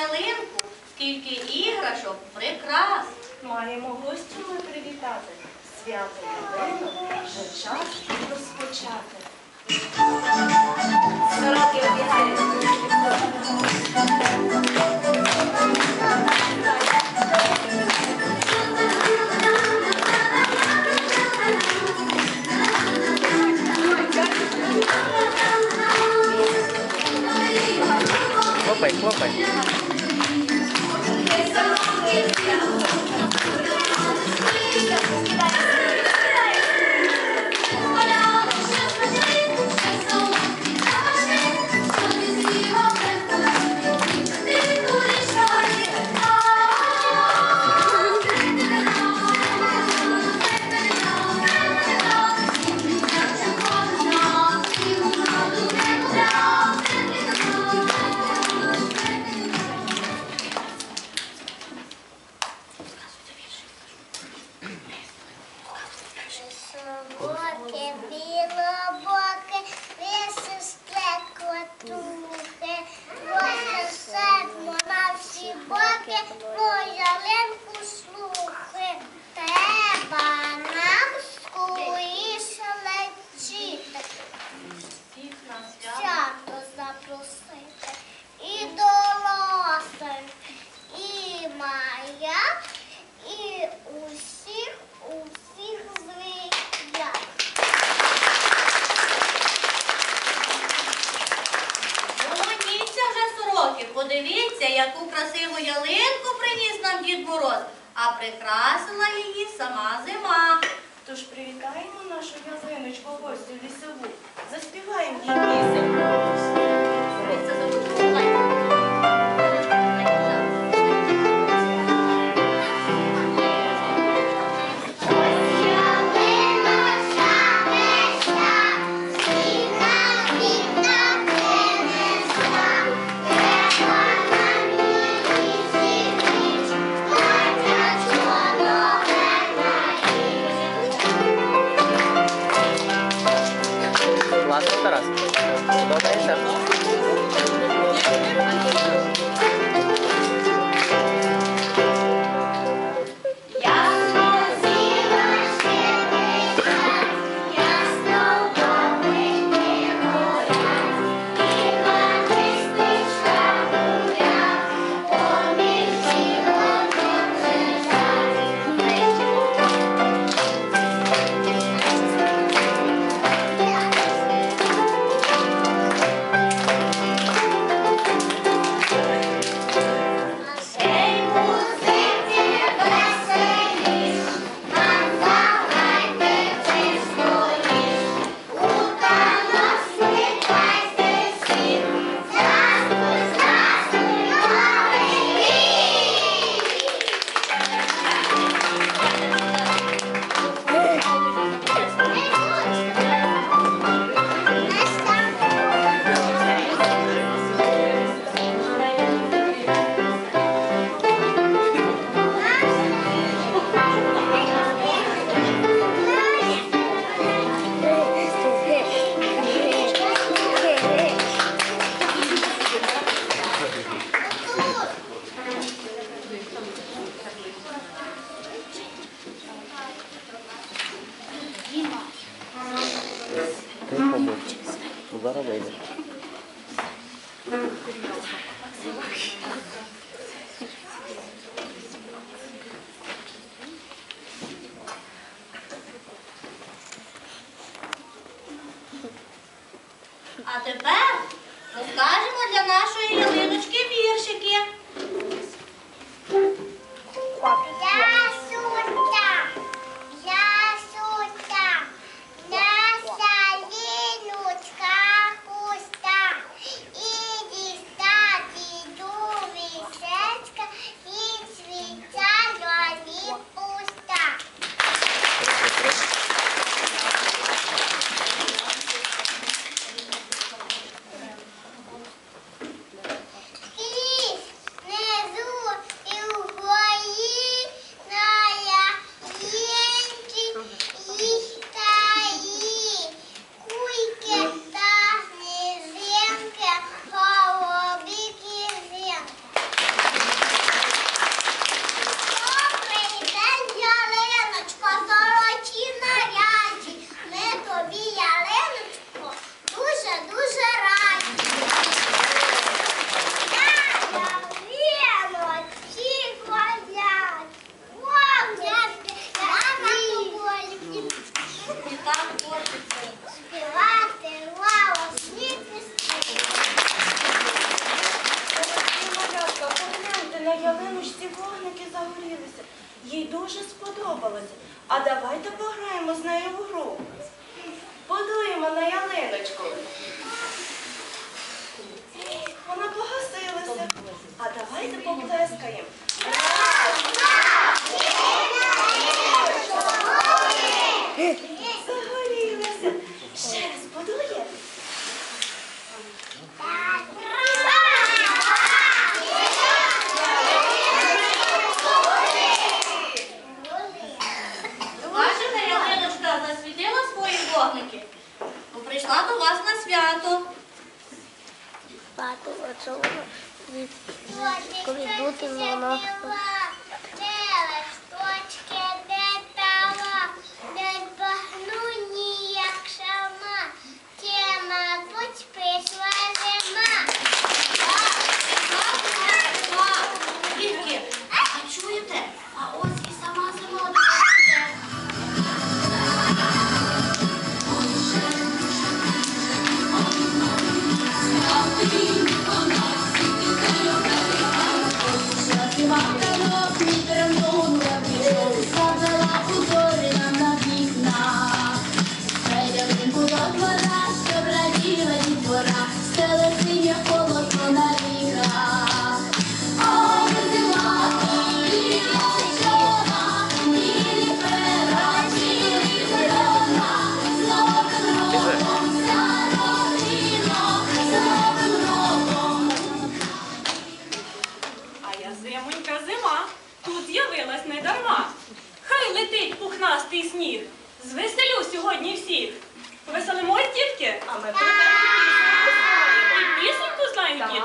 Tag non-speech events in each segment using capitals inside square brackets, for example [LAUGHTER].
ялинку, скільки іграшок, прикрас. Маємо гостю ми привітати. Свято ялину вже час розпочати. Сороки Хлопай, хлопай. Gracias. нашу язиночку гостю лісову, заспіваємо їй пісеньку. граємо з нею в гру. Подуємо на ялиночку. Вона погасилася. А давайте поплескаємо.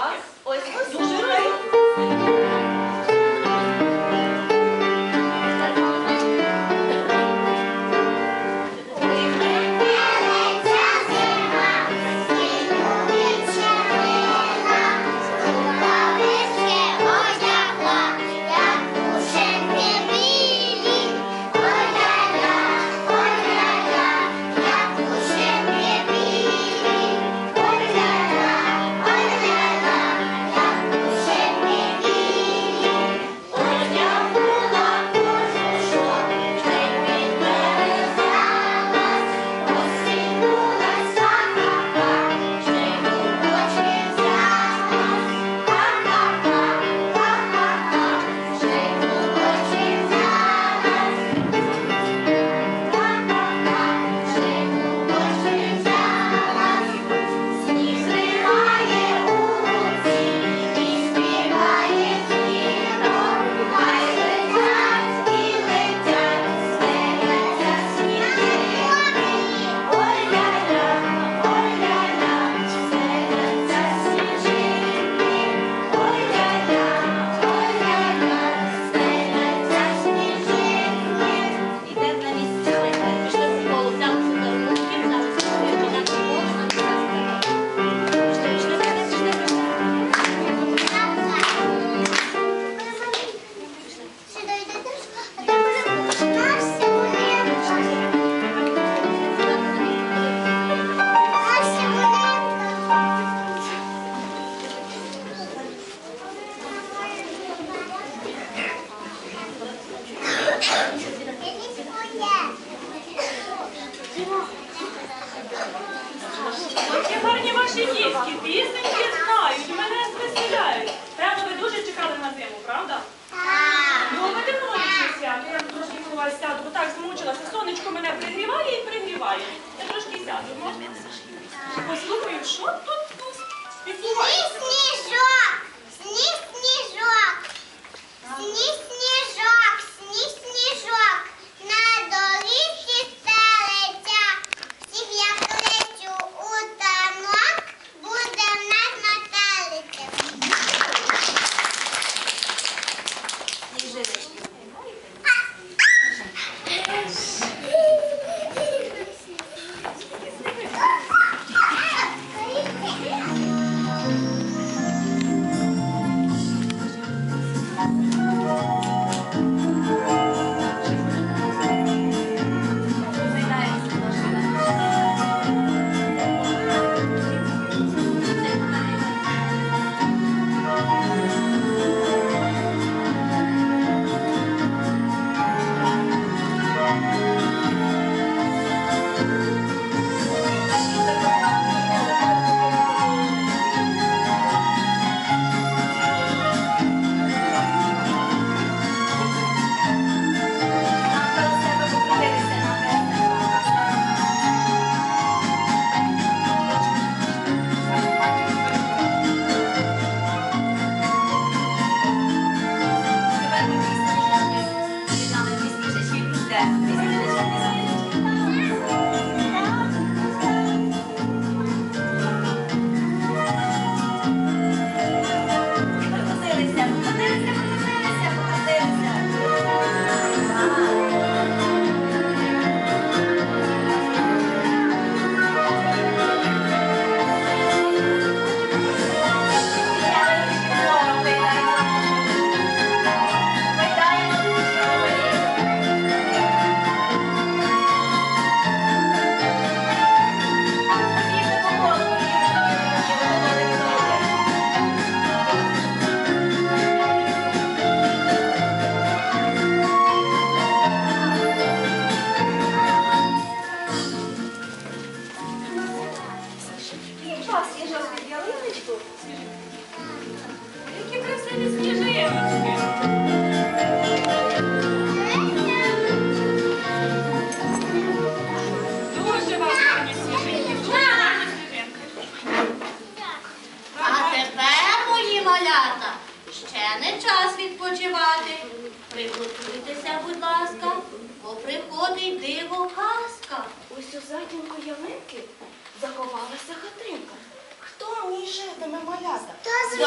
Так, ось дуже. Які гарні ваші дітки, пісеньки знають, мене звеселяють. Певно, ви дуже чекали на зиму, правда? Любите сонячне свято, я трошки ховаю сяду, так змучилася. Сонечко мене пригріває і пригріває. Я трошки сяду, можна? Послухаю, що тут відбувається? Сніжок! серединку ялинки заховалася хатинка. Хто в ній житиме малята? Хто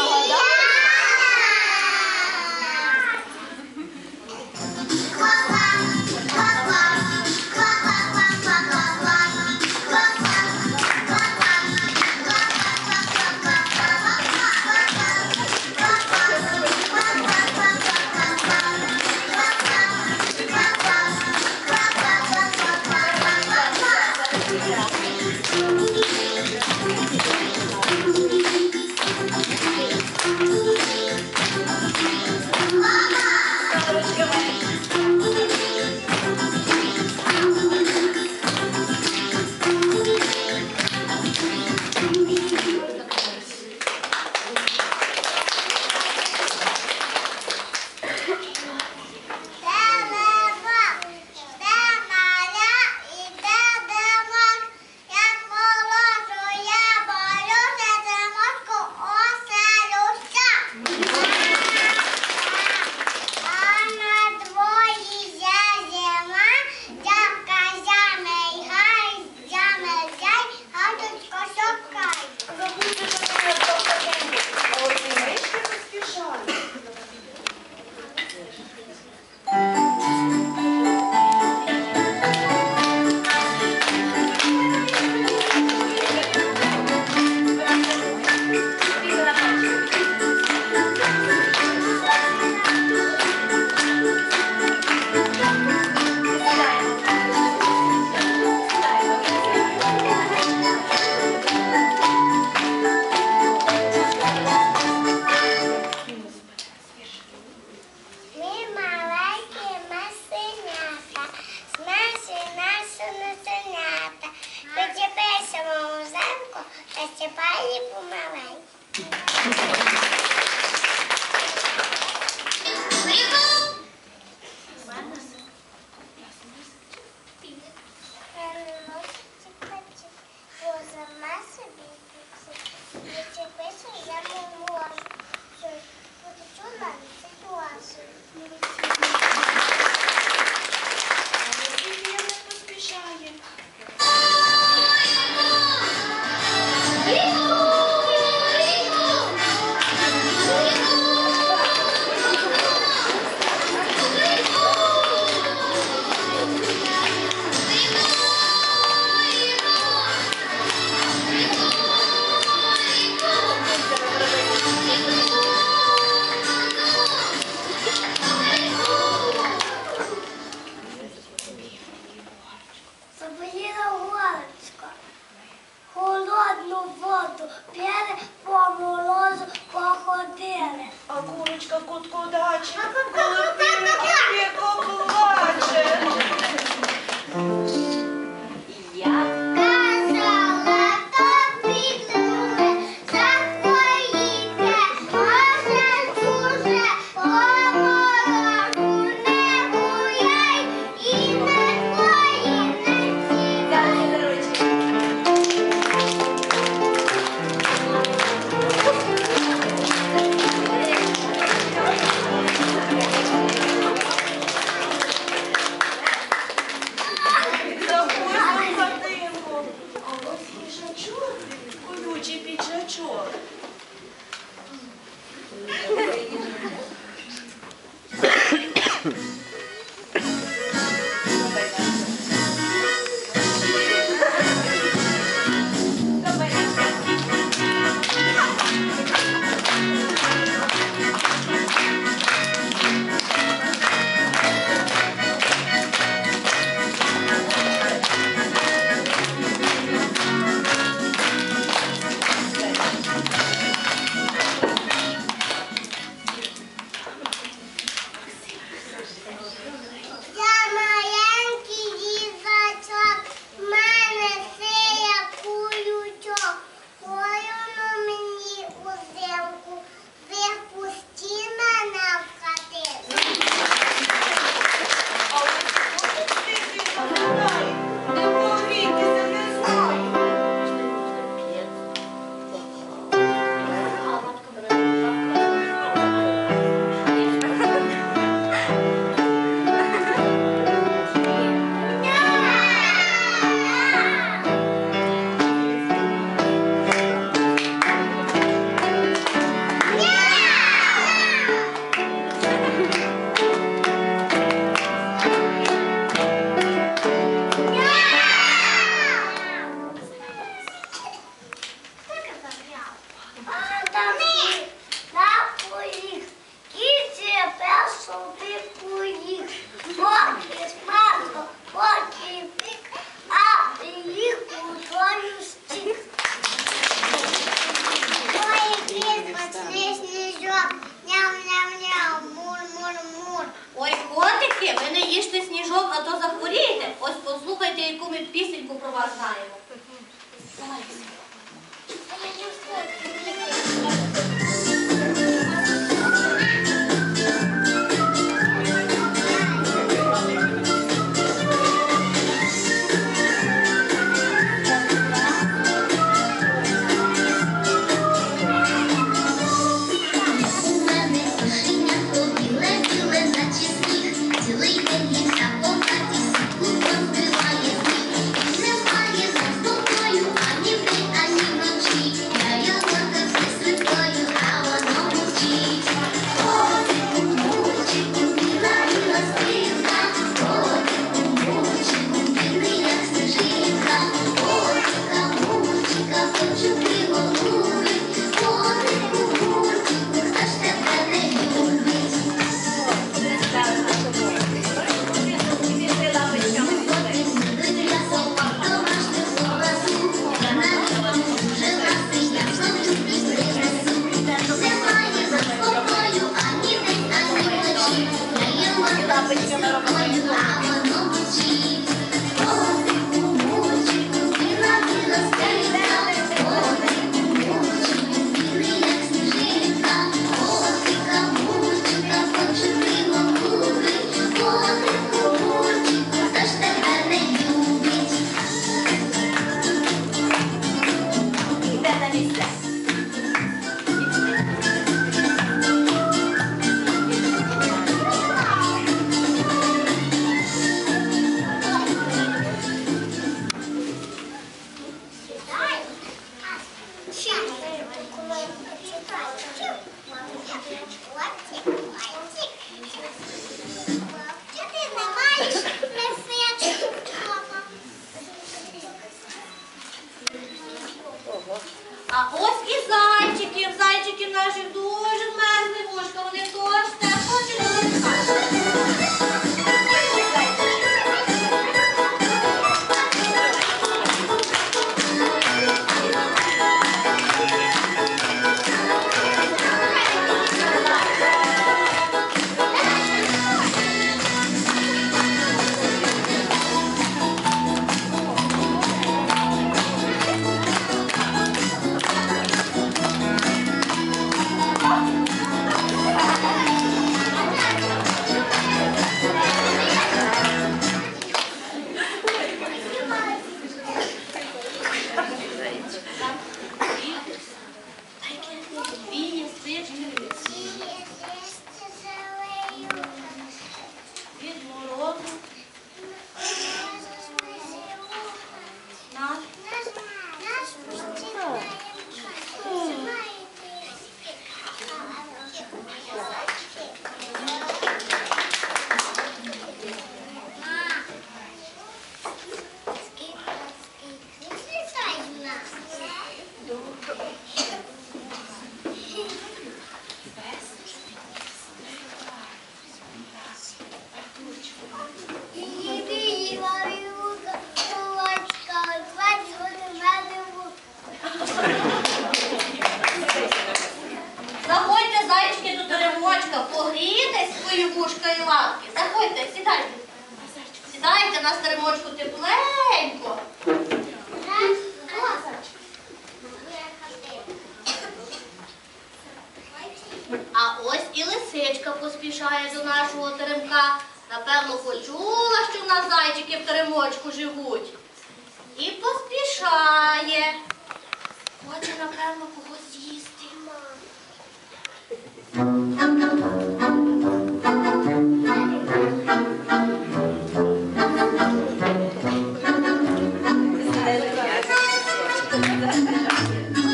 真 [LAUGHS] 的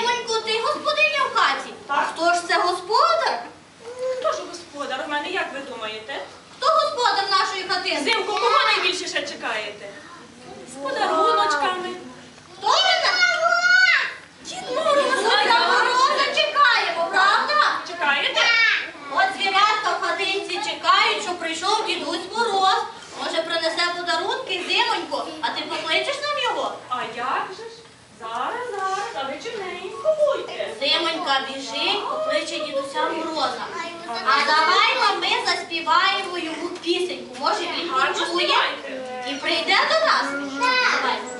це ти господиня в хаті. А хто ж це господар? Хто ж господар в мене, як ви думаєте? Хто господар нашої хатини? Взимку кого найбільше ще чекаєте? З подаруночками. Хто мене? Дід Мороз, а я Мороза чекаємо, правда? Чекаєте? От звірятка в хатинці чекають, що прийшов дідусь Мороз. Може, принесе подарунки зимонько, а ти покличеш нам його? А як же ж? Зараз, зараз, а ви чимненько будьте. Зимонька біжить, покличе дідуся Мороза. А давай ми заспіваємо йому пісеньку. Може він почує і прийде до нас. Давай.